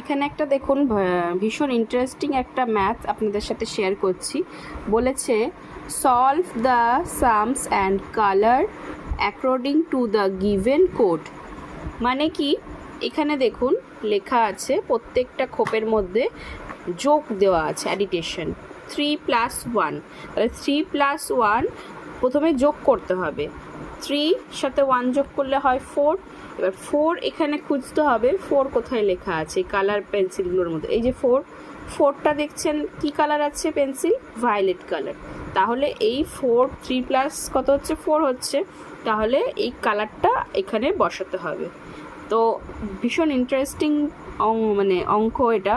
এখানে একটা দেখুন ভীষণ ইন্টারেস্টিং একটা ম্যাথ আপনাদের সাথে শেয়ার করছি। বলেছে solve the sums and colour according to the given code মানে কি? এখানে দেখুন, লেখা আছে, প্রত্যেকটা খোপের মধ্যে যোগ দেওয়া আছে অ্যাডিটেশন থ্রি প্লাস ওয়ান তাহলে থ্রি প্লাস ওয়ান প্রথমে যোগ করতে হবে। থ্রি সাথে ওয়ান যোগ করলে হয় ফোর এবার ফোর এখানে খুঁজতে হবে ফোর কোথায় লেখা আছে? কালার পেন্সিলগুলোর মধ্যে। এই যে ফোর ফোরটা দেখছেন কি কালার আছে পেন্সিল ভায়োলেট কালার তাহলে এই ফোর থ্রি প্লাস কত হচ্ছে? ফোর হচ্ছে। তাহলে এই কালারটা এখানে বসাতে হবে। তো ভীষণ ইন্টারেস্টিং অং মানে অঙ্ক এটা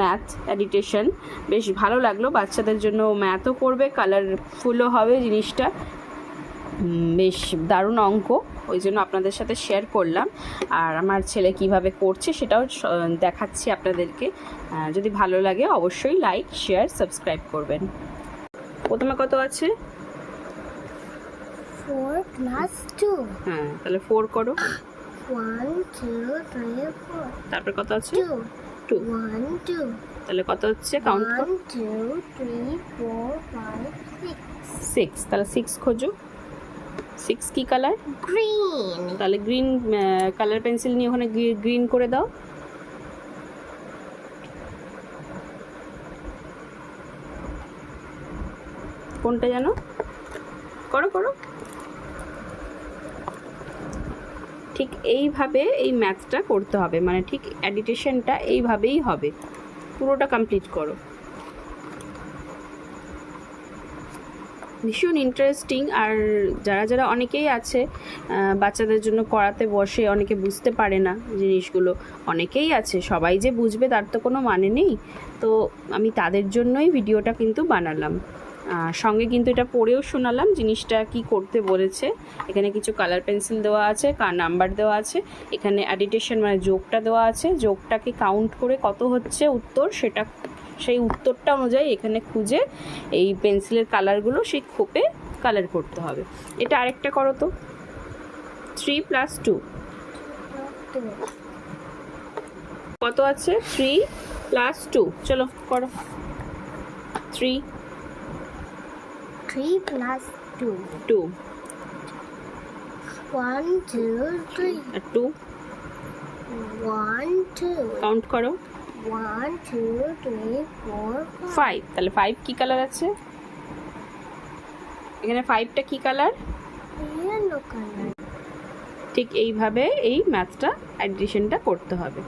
ম্যাথ অ্যাডিটেশন বেশ ভালো লাগল বাচ্চাদের জন্য। ম্যাথও করবে কালারফুলও হবে জিনিসটা। বেশ দারুণ অঙ্ক ওই জন্য আপনাদের সাথে শেয়ার করলাম। আর আমার ছেলে কীভাবে করছে সেটাও দেখাচ্ছি আপনাদেরকে। যদি ভালো লাগে অবশ্যই লাইক শেয়ার সাবস্ক্রাইব করবেন। প্রথমে কত আছে? Four plus two. হ্যাঁ তাহলে ফোর করো। Two, three, four. তারপর কত আছে. Two One, two. তাহলে কত হচ্ছে? কাউন্ট করো। Four, five, six. সিক্স তাহলে সিক্স খোঁজো। সিক্স কি কালার Green. তাহলে গ্রিন কালার পেন্সিল নিয়ে ওখানে গ্রিন করে দাও। কোনটা জানো? করো করো। ঠিক এইভাবে এই ম্যাথটা করতে হবে। মানে ঠিক অ্যাডিটেশনটা এইভাবেই হবে। পুরোটা কমপ্লিট করো। ভীষণ ইন্টারেস্টিং আর যারা যারা অনেকেই আছে বাচ্চাদের জন্য করাতে বসে অনেকে বুঝতে পারে না জিনিসগুলো। অনেকেই আছে, সবাই যে বুঝবে তার তো কোনো মানে নেই। তো আমি তাদের জন্যই ভিডিওটা কিন্তু বানালাম। সঙ্গে কিন্তু এটা পড়েও শোনালাম জিনিসটা কি করতে বলেছে। এখানে কিছু কালার পেন্সিল দেওয়া আছে কার নাম্বার দেওয়া আছে, এখানে অ্যাডিটেশন মানে যোগটা দেওয়া আছে। যোগটাকে কাউন্ট করে কত হচ্ছে উত্তর সেটা, সেই উত্তরটা অনুযায়ী এখানে খুঁজে এই পেন্সিলের কালারগুলো সেই খোপে কালার করতে হবে। এটা আরেকটা করো তো। থ্রি প্লাস টু কত আছে? থ্রি প্লাস টু চলো, করো। Three Three plus two. Two One, two, three. আর টু One, two. কাউন্ট করো One, two, three, four, five. Five তাহলে ফাইভ কি কালার আছে এখানে ফাইভটা কি কালার Yellow color. ঠিক এইভাবে এই ম্যাথটা অ্যাডিশনটা করতে হবে